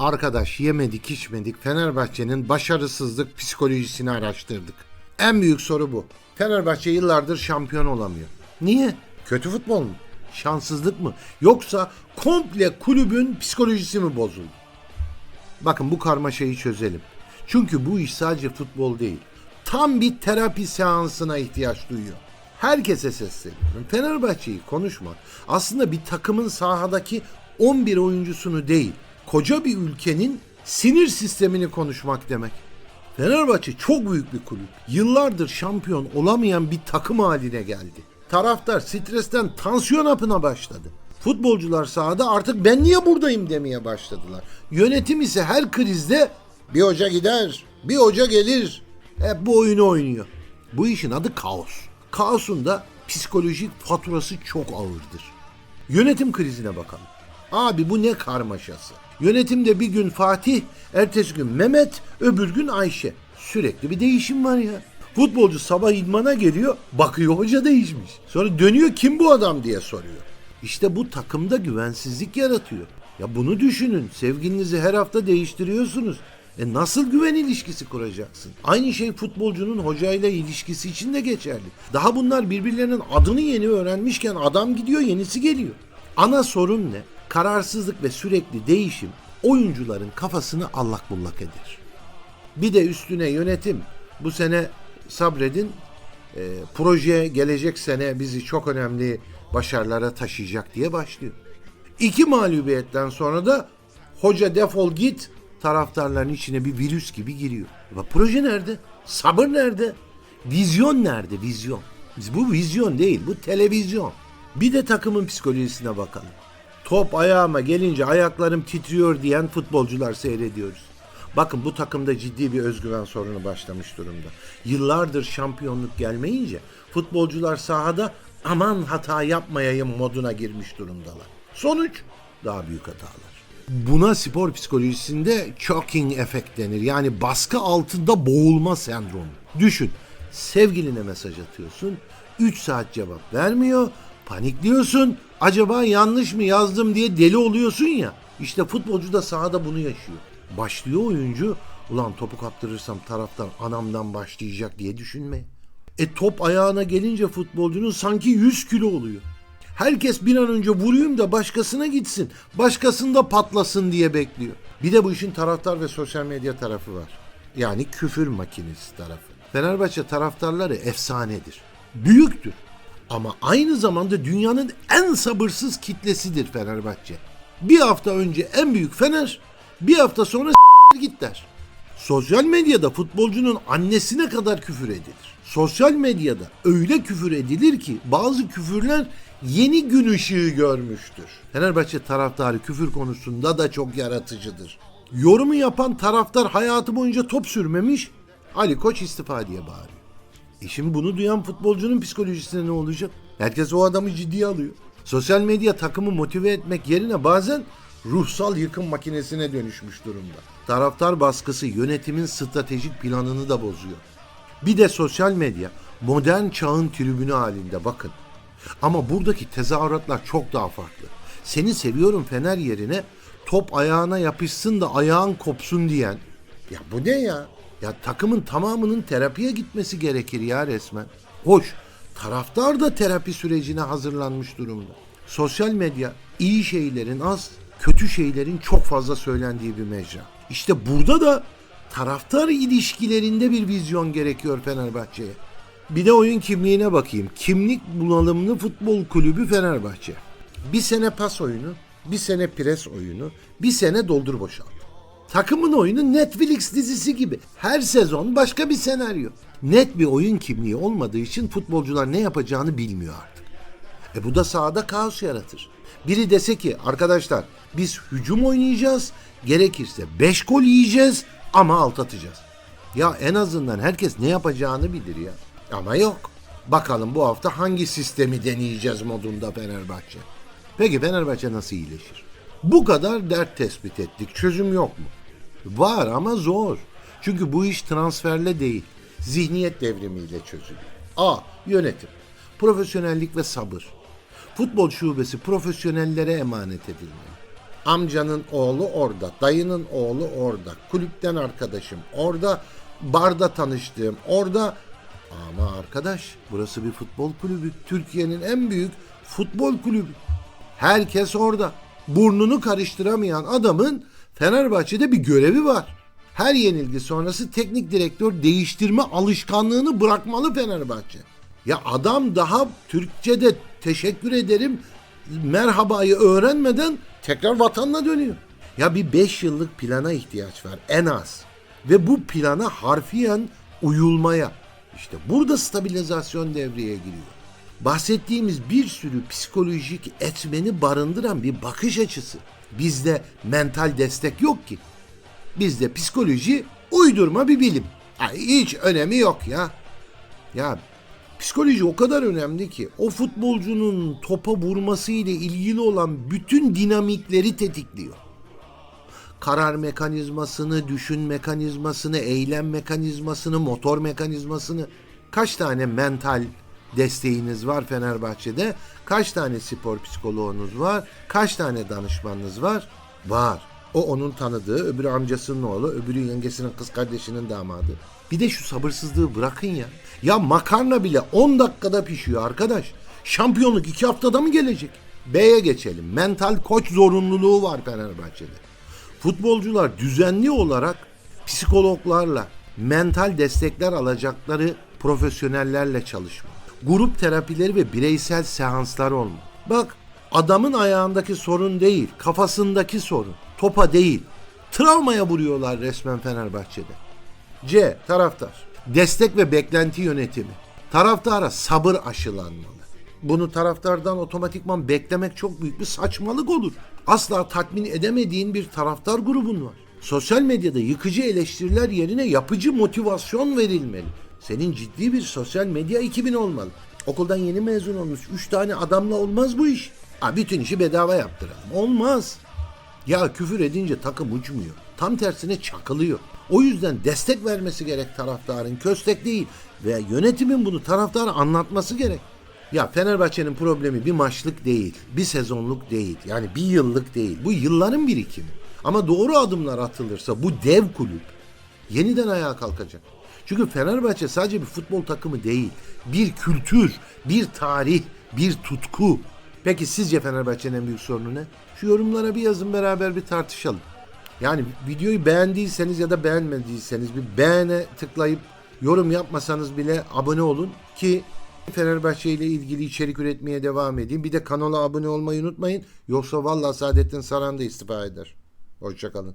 Arkadaş yemedik içmedik Fenerbahçe'nin başarısızlık psikolojisini araştırdık. En büyük soru bu. Fenerbahçe yıllardır şampiyon olamıyor. Niye? Kötü futbol mu? Şanssızlık mı? Yoksa komple kulübün psikolojisi mi bozuldu? Bakın bu karmaşayı çözelim. Çünkü bu iş sadece futbol değil. Tam bir terapi seansına ihtiyaç duyuyor. Herkese sesleniyorum. Fenerbahçe'yi konuşmak aslında bir takımın sahadaki 11 oyuncusunu değil, koca bir ülkenin sinir sistemini konuşmak demek. Fenerbahçe çok büyük bir kulüp. Yıllardır şampiyon olamayan bir takım haline geldi. Taraftar stresten tansiyon hapına başladı. Futbolcular sahada artık ben niye buradayım demeye başladılar. Yönetim ise her krizde bir hoca gider, bir hoca gelir. Hep bu oyunu oynuyor. Bu işin adı kaos. Kaosun da psikolojik faturası çok ağırdır. Yönetim krizine bakalım. Abi bu ne karmaşası. Yönetimde bir gün Fatih, ertesi gün Mehmet, öbür gün Ayşe. Sürekli bir değişim var ya. Futbolcu sabah idmana geliyor, bakıyor hoca değişmiş. Sonra dönüyor kim bu adam diye soruyor. İşte bu takımda güvensizlik yaratıyor. Ya bunu düşünün. Sevgilinizi her hafta değiştiriyorsunuz. E nasıl güven ilişkisi kuracaksın? Aynı şey futbolcunun hocayla ilişkisi için de geçerli. Daha bunlar birbirlerinin adını yeni öğrenmişken adam gidiyor yenisi geliyor. Ana sorun ne? Kararsızlık ve sürekli değişim oyuncuların kafasını allak bullak eder. Bir de üstüne yönetim bu sene sabredin e, proje gelecek sene bizi çok önemli başarılara taşıyacak diye başlıyor. İki mağlubiyetten sonra da hoca defol git taraftarların içine bir virüs gibi giriyor. Ama proje nerede? Sabır nerede? Vizyon nerede? Vizyon. Bu vizyon değil, bu televizyon. Bir de takımın psikolojisine bakalım. Top ayağıma gelince ayaklarım titriyor diyen futbolcular seyrediyoruz. Bakın bu takımda ciddi bir özgüven sorunu başlamış durumda. Yıllardır şampiyonluk gelmeyince futbolcular sahada aman hata yapmayayım moduna girmiş durumdalar. Sonuç daha büyük hatalar. Buna spor psikolojisinde choking efekt denir. Yani baskı altında boğulma sendromu. Düşün. Sevgiline mesaj atıyorsun. 3 saat cevap vermiyor. Panikliyorsun. Acaba yanlış mı yazdım diye deli oluyorsun ya. İşte futbolcu da sahada bunu yaşıyor. Başlıyor oyuncu. Ulan topu kaptırırsam taraftar anamdan başlayacak diye düşünme. E top ayağına gelince futbolcunun sanki 100 kilo oluyor. Herkes bir an önce vurayım da başkasına gitsin. Başkasında patlasın diye bekliyor. Bir de bu işin taraftar ve sosyal medya tarafı var. Yani küfür makinesi tarafı. Fenerbahçe taraftarları efsanedir. Büyüktür. Ama aynı zamanda dünyanın en sabırsız kitlesidir Fenerbahçe. Bir hafta önce en büyük Fener, bir hafta sonra git der. Sosyal medyada futbolcunun annesine kadar küfür edilir. Sosyal medyada öyle küfür edilir ki bazı küfürler yeni gün ışığı görmüştür. Fenerbahçe taraftarı küfür konusunda da çok yaratıcıdır. Yorumu yapan taraftar hayatı boyunca top sürmemiş, Ali Koç istifa diye bağırıyor. E şimdi bunu duyan futbolcunun psikolojisine ne olacak? Herkes o adamı ciddiye alıyor. Sosyal medya takımı motive etmek yerine bazen ruhsal yıkım makinesine dönüşmüş durumda. Taraftar baskısı yönetimin stratejik planını da bozuyor. Bir de sosyal medya modern çağın tribünü halinde bakın. Ama buradaki tezahüratlar çok daha farklı. Seni seviyorum Fener yerine top ayağına yapışsın da ayağın kopsun diyen. Ya bu ne ya? Ya takımın tamamının terapiye gitmesi gerekir ya resmen. Hoş, taraftar da terapi sürecine hazırlanmış durumda. Sosyal medya iyi şeylerin az, kötü şeylerin çok fazla söylendiği bir mecra. İşte burada da taraftar ilişkilerinde bir vizyon gerekiyor Fenerbahçe'ye. Bir de oyun kimliğine bakayım. Kimlik bunalımlı futbol kulübü Fenerbahçe. Bir sene pas oyunu, bir sene pres oyunu, bir sene doldur boşalt. Takımın oyunu Netflix dizisi gibi. Her sezon başka bir senaryo. Net bir oyun kimliği olmadığı için futbolcular ne yapacağını bilmiyor artık. E bu da sahada kaos yaratır. Biri dese ki arkadaşlar biz hücum oynayacağız, gerekirse 5 gol yiyeceğiz ama alt atacağız. Ya en azından herkes ne yapacağını bilir ya. Ama yok. Bakalım bu hafta hangi sistemi deneyeceğiz modunda Fenerbahçe. Peki Fenerbahçe nasıl iyileşir? Bu kadar dert tespit ettik. Çözüm yok mu? Var ama zor. Çünkü bu iş transferle değil, zihniyet devrimiyle çözülüyor. A. Yönetim. Profesyonellik ve sabır. Futbol şubesi profesyonellere emanet edilmeli. Amcanın oğlu orada, dayının oğlu orada, kulüpten arkadaşım, orada barda tanıştığım, orada ama arkadaş burası bir futbol kulübü. Türkiye'nin en büyük futbol kulübü. Herkes orada. Burnunu karıştıramayan adamın Fenerbahçe'de bir görevi var. Her yenilgi sonrası teknik direktör değiştirme alışkanlığını bırakmalı Fenerbahçe. Ya adam daha Türkçe'de teşekkür ederim merhabayı öğrenmeden tekrar vatanına dönüyor. Ya bir 5 yıllık plana ihtiyaç var en az. Ve bu plana harfiyen uyulmaya. İşte burada stabilizasyon devreye giriyor. Bahsettiğimiz bir sürü psikolojik etmeni barındıran bir bakış açısı. Bizde mental destek yok ki. Bizde psikoloji uydurma bir bilim. Ha, hiç önemi yok ya. Ya psikoloji o kadar önemli ki o futbolcunun topa vurması ile ilgili olan bütün dinamikleri tetikliyor. Karar mekanizmasını, düşün mekanizmasını, eylem mekanizmasını, motor mekanizmasını kaç tane mental desteğiniz var Fenerbahçe'de? Kaç tane spor psikoloğunuz var? Kaç tane danışmanınız var? Var. O onun tanıdığı, öbürü amcasının oğlu, öbürü yengesinin kız kardeşinin damadı. Bir de şu sabırsızlığı bırakın ya. Ya makarna bile 10 dakikada pişiyor arkadaş. Şampiyonluk 2 haftada mı gelecek? B'ye geçelim. Mental koç zorunluluğu var Fenerbahçe'de. Futbolcular düzenli olarak psikologlarla, mental destekler alacakları profesyonellerle çalışmalı. Grup terapileri ve bireysel seanslar olmalı. Bak adamın ayağındaki sorun değil, kafasındaki sorun. Topa değil. Travmaya vuruyorlar resmen Fenerbahçe'de. C. Taraftar. Destek ve beklenti yönetimi. Taraftara sabır aşılanmalı. Bunu taraftardan otomatikman beklemek çok büyük bir saçmalık olur. Asla tatmin edemediğin bir taraftar grubun var. Sosyal medyada yıkıcı eleştiriler yerine yapıcı motivasyon verilmeli. Senin ciddi bir sosyal medya ekibin olmalı. Okuldan yeni mezun olmuş 3 tane adamla olmaz bu iş. Ha, bütün işi bedava yaptıralım. Olmaz. Ya küfür edince takım uçmuyor. Tam tersine çakılıyor. O yüzden destek vermesi gerek taraftarın, köstek değil. Ve yönetimin bunu taraftara anlatması gerek. Ya Fenerbahçe'nin problemi bir maçlık değil, bir sezonluk değil. Yani bir yıllık değil. Bu yılların birikimi. Ama doğru adımlar atılırsa bu dev kulüp yeniden ayağa kalkacak. Çünkü Fenerbahçe sadece bir futbol takımı değil. Bir kültür, bir tarih, bir tutku. Peki sizce Fenerbahçe'nin en büyük sorunu ne? Şu yorumlara bir yazın beraber bir tartışalım. Yani videoyu beğendiyseniz ya da beğenmediyseniz bir beğene tıklayıp yorum yapmasanız bile abone olun ki Fenerbahçe ile ilgili içerik üretmeye devam edeyim. Bir de kanala abone olmayı unutmayın. Yoksa vallahi Saadettin Saran da istifa eder. Hoşçakalın.